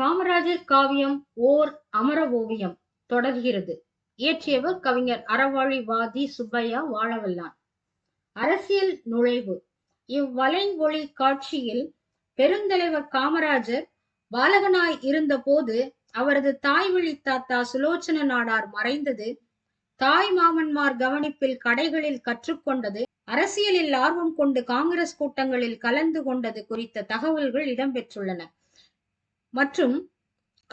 காமராஜர் காவியம் ஓர் அமர ஓவியம் தொடர்கிறது இயற்றியவர் கவிஞர் அறவாழி வாதி சுப்பையா வாழவல்லான். அரசியல் நுழைவு. இவ்வலைங்கொழி காட்சியில் பெருந்தலைவர் காமராஜர் பாலகனாய் இருந்தபோது அவரது தாய் வழி தாத்தா சுலோச்சன நாடார் மறைந்தது. தாய் மாமன்மார் கவனிப்பில் கடைகளில் கற்றுக்கொண்டது. அரசியலில் ஆர்வம் கொண்டு காங்கிரஸ் கூட்டங்களில் கலந்து கொண்டது குறித்த தகவல்கள் இடம்பெற்றுள்ளன. மற்றும்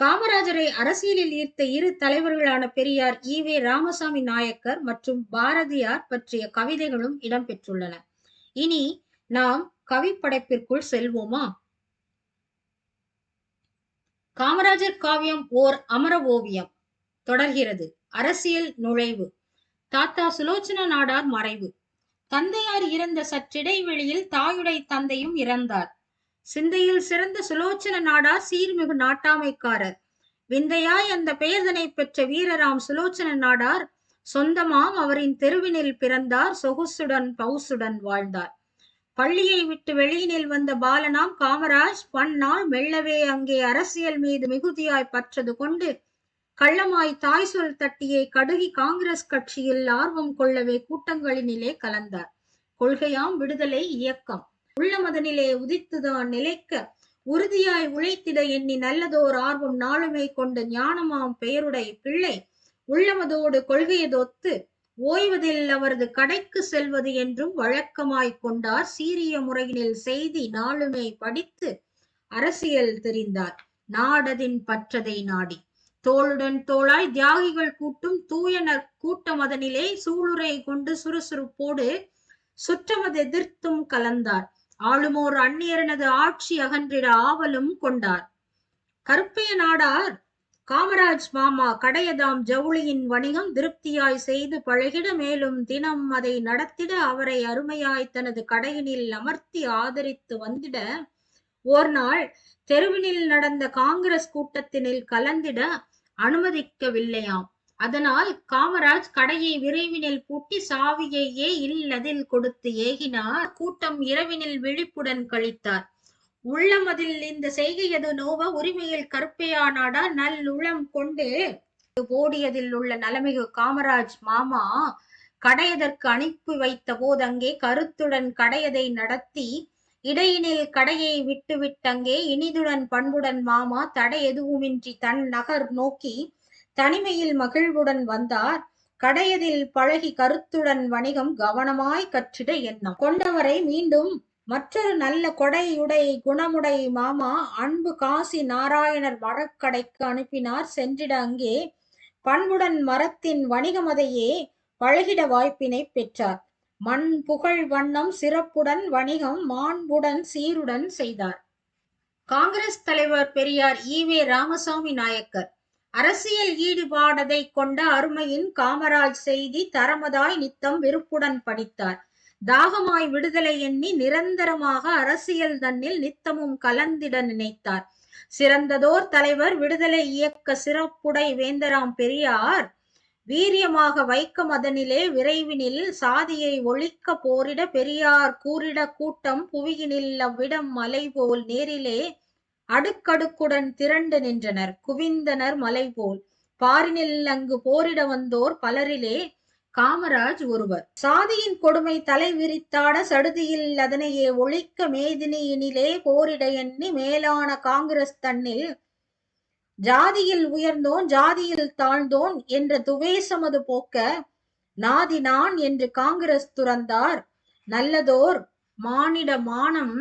காமராஜரை அரசியலில் ஈர்த்த இரு தலைவர்களான பெரியார் ஈவே ராமசாமி நாயக்கர் மற்றும் பாரதியார் பற்றிய கவிதைகளும் இடம்பெற்றுள்ளன. இனி நாம் கவி படைப்பிற்குள் செல்வோமா? காமராஜர் காவியம் ஓர் அமர ஓவியம். தொடர்கிறது. அரசியல் நுழைவு. தாத்தா சுலோச்சன நாடார் மறைவு. தந்தையார் இறந்த சற்றிடைவெளியில் தாயுடை தந்தையும் இறந்தார். சிந்தையில் சிறந்த சுலோச்சன நாடார் சீர்மிகு நாட்டாமைக்காரர். விந்தையாய் அந்த பெயர்தனை பெற்ற வீரராம் சுலோச்சன நாடார் சொந்தமாம் அவரின் தெருவினில் பிறந்தார் சொகுசுடன் பவுசுடன் வாழ்ந்தார். பள்ளியை விட்டு வெளியினில் வந்த பாலனாம் காமராஜ் பன்னாள் மெல்லவே அங்கே அரசியல் மீது மிகுதியாய் பற்றது கொண்டு கள்ளமாய் தாய் சொல் தட்டியை கடுகி காங்கிரஸ் கட்சியில் ஆர்வம் கொள்ளவே கூட்டங்களினிலே கலந்தார். கொள்கையாம் விடுதலை இயக்கம். உள்ளமதனிலே உதித்துதான் நிலைக்க உறுதியாய் உழைத்திட எண்ணி நல்லதோர் ஆர்வம் நாளுமை கொண்ட ஞானமாம் பெயருடை பிள்ளை உள்ளமதோடு கொள்கையதொத்து ஓய்வதில் அவரது கடைக்கு செல்வது என்றும் வழக்கமாய் கொண்டார். சீரிய முறையினில் செய்தி நாளுமே படித்து அரசியல் தெரிந்தார். நாடதின் பற்றதை நாடி தோளுடன் தோளாய் தியாகிகள் கூட்டும் தூயனர் கூட்டமதனிலே சூளுரை கொண்டு சுறுசுறுப்போடு சுற்றமது எதிர்த்தும் கலந்தார். ஆளுமோர் அந்நியரனது ஆட்சி அகன்றிட ஆவலும் கொண்டார். கருப்பைய நாடார் காமராஜ் மாமா கடையதாம் ஜவுளியின் வணிகம் திருப்தியாய் செய்து பழகிட மேலும் தினம் அதை நடத்திட அவரை அருமையாய் தனது கடையினில் அமர்த்தி ஆதரித்து வந்திட ஓர் நாள் தெருவினில் நடந்த காங்கிரஸ் கூட்டத்தினில் கலந்திட அனுமதிக்கவில்லையாம். அதனால் காமராஜ் கடையை விரைவினில் பூட்டி சாவியையே இல்லதில் கொடுத்து ஏகினார். கூட்டம் இரவினில் விழிப்புடன் கழித்தார். உள்ளமதில் இந்த செய்கையது நோவ உரிமையில் கருப்பையானாடா நல்லுளம் கொண்டு ஓடியதில் உள்ள நலமிகு காமராஜ் மாமா கடையதற்கு அனுப்பி வைத்த போது அங்கே கருத்துடன் கடையதை நடத்தி இடையினில் கடையை விட்டு விட்டங்கே இனிதுடன் பண்புடன் மாமா தடை எதுவுமின்றி தன் நகர் நோக்கி தனிமையில் மகிழ்வுடன் வந்தார். கடையதில் பழகி கருத்துடன் வணிகம் கவனமாய் கற்றிட எண்ணம். கொண்டவரை மீண்டும் மற்றொரு நல்ல கொடையுடை குணமுடை மாமா அன்பு காசி நாராயணர் மரக்கடைக்கு அனுப்பினார். சென்றிட அங்கே பண்புடன் மரத்தின் வணிகமதையே பழகிட வாய்ப்பினை பெற்றார். மண் புகழ் வண்ணம் சிறப்புடன் வணிகம் மாண்புடன் சீருடன் செய்தார். காங்கிரஸ் தலைவர் பெரியார் ஈவே ராமசாமி நாயக்கர். அரசியல் ஈடுபாடதை கொண்ட அருமையின் காமராஜ் செய்தி தரமதாய் நித்தம் விருப்புடன் படித்தார். தாகமாய் விடுதலை எண்ணி நிரந்தரமாக அரசியல் தன்னில் நித்தமும் கலந்திட நினைத்தார். சிறந்ததோர் தலைவர் விடுதலை இயக்க சிறப்புடை வேந்தராம் பெரியார் வீரியமாக வைக்க மதனிலே விரைவினில் சாதியை ஒழிக்க போரிட பெரியார் கூறிட கூட்டம் புவியினில் அவ்விடம் மலை போல் நேரிலே அடுக்கடுக்குடன் திரண்டு நின்றனர். குவிந்தனர் மலை போல் பாரினில் அங்கு போரிட வந்தோர் பலரிலே காமராஜ் ஒருவர். சாதியின் கொடுமை தலை விரித்தாட சடுதியில் அதனையே ஒழிக்க மேதினியினிலே போரிட எண்ணி மேலான காங்கிரஸ் தன்னில் ஜாதியில் உயர்ந்தோன் ஜாதியில் தாழ்ந்தோன் என்ற துவேசமது போக்க நாதி நான் என்று காங்கிரஸ் துறந்தார். நல்லதோர் மானிட மானம்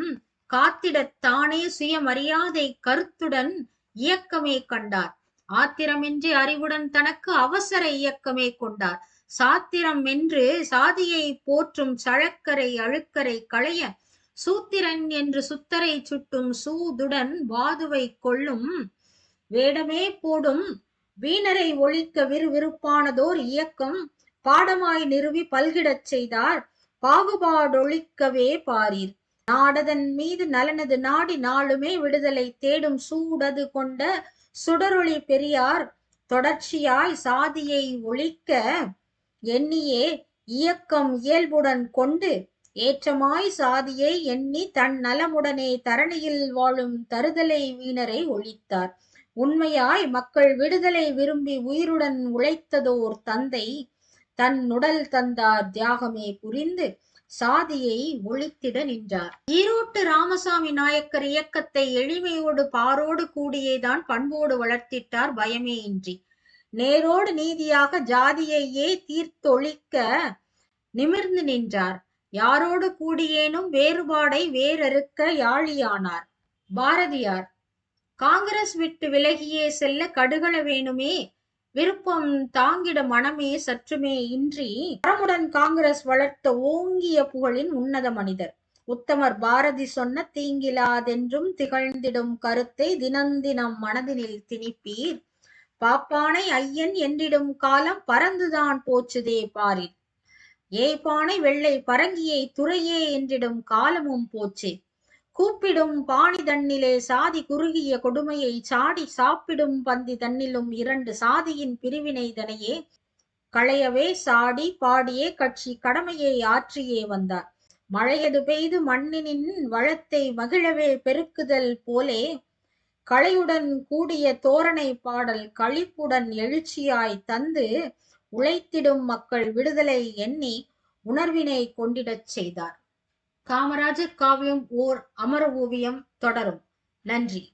காத்திடத்தானே சுயமரியாதை கருத்துடன் இயக்கமே கண்டார். ஆத்திரமின்றி அறிவுடன் தனக்கு அவசர இயக்கமே கொண்டார். சாத்திரம் என்று சாதியை போற்றும் சழக்கரை அழுக்கரை களைய சூத்திரன் என்று சுத்தரை சுட்டும் சூதுடன் வாதுவை கொள்ளும் வேடமே போடும் வீணரை ஒழிக்க விறுவிறுப்பானதோர் இயக்கம் பாடமாய் நிறுவி பல்கிடச் செய்தார். பாகுபாடொழிக்கவே பாரீர். நாடதன் மீது நலனது நாடி நாளுமே விடுதலை தேடும் சூடது கொண்ட சுடரொளி பெரியார் தொடர்ச்சியாய் சாதியை ஒழிக்க எண்ணியே இயக்கம் இயல்புடன் கொண்டு ஏற்றமாய் சாதியை எண்ணி தன் நலமுடனே தரணியில் வாழும் தருதலை வீணரை ஒழித்தார். உண்மையாய் மக்கள் விடுதலை விரும்பி உயிருடன் உழைத்ததோர் தந்தை தன் உடல் தந்தார் தியாகமே புரிந்து சாதியை ஒழித்திட நின்றார். ஈரோட்டு ராமசாமி நாயக்கர் இயக்கத்தை எளிமையோடு பாரோடு கூடியேதான் பண்போடு வளர்த்திட்டார் பயமே இன்றி. நேரோடு நீதியாக ஜாதியையே தீர்த்தொழிக்க நிமிர்ந்து நின்றார். யாரோடு கூடியேனும் வேறுபாடை வேறறுக்க யாழியானார். பாரதியார் காங்கிரஸ் விட்டு விலகியே செல்ல கடுகள வேணுமே? விருப்பம் தாங்கிட மனமே சற்றுமே இன்றி அறமுடன் காங்கிரஸ் வளர்த்த ஓங்கிய புகழின் உன்னத மனிதர். உத்தமர் பாரதி சொன்ன தீங்கிலாதென்றும் திகழ்ந்திடும் கருத்தை தினந்தினம் மனதினில் திணிப்பீர். பாப்பானை ஐயன் என்றிடும் காலம் பறந்துதான் போச்சுதே பாரில். ஏய்பானை வெள்ளை பரங்கியை துறையே என்றிடும் காலமும் போச்சே. கூப்பிடும் பாணி தன்னிலே சாதி குறுகிய கொடுமையை சாடி சாப்பிடும் பந்தி தன்னிலும் இரண்டு சாதியின் பிரிவினை தனையே களையவே சாடி பாடியே கட்சி கடமையை ஆற்றியே வந்தார். மழையது பெய்து மண்ணினின் வளத்தை மகிழவே பெருக்குதல் போலே களையுடன் கூடிய தோரணை பாடல் களிப்புடன் எழுச்சியாய் தந்து உழைத்திடும் மக்கள் விடுதலை எண்ணி உணர்வினை கொண்டிடச் செய்தார். காமராஜர் காவியம் ஓர் அமர ஓவியம் தொடரும். நன்றி.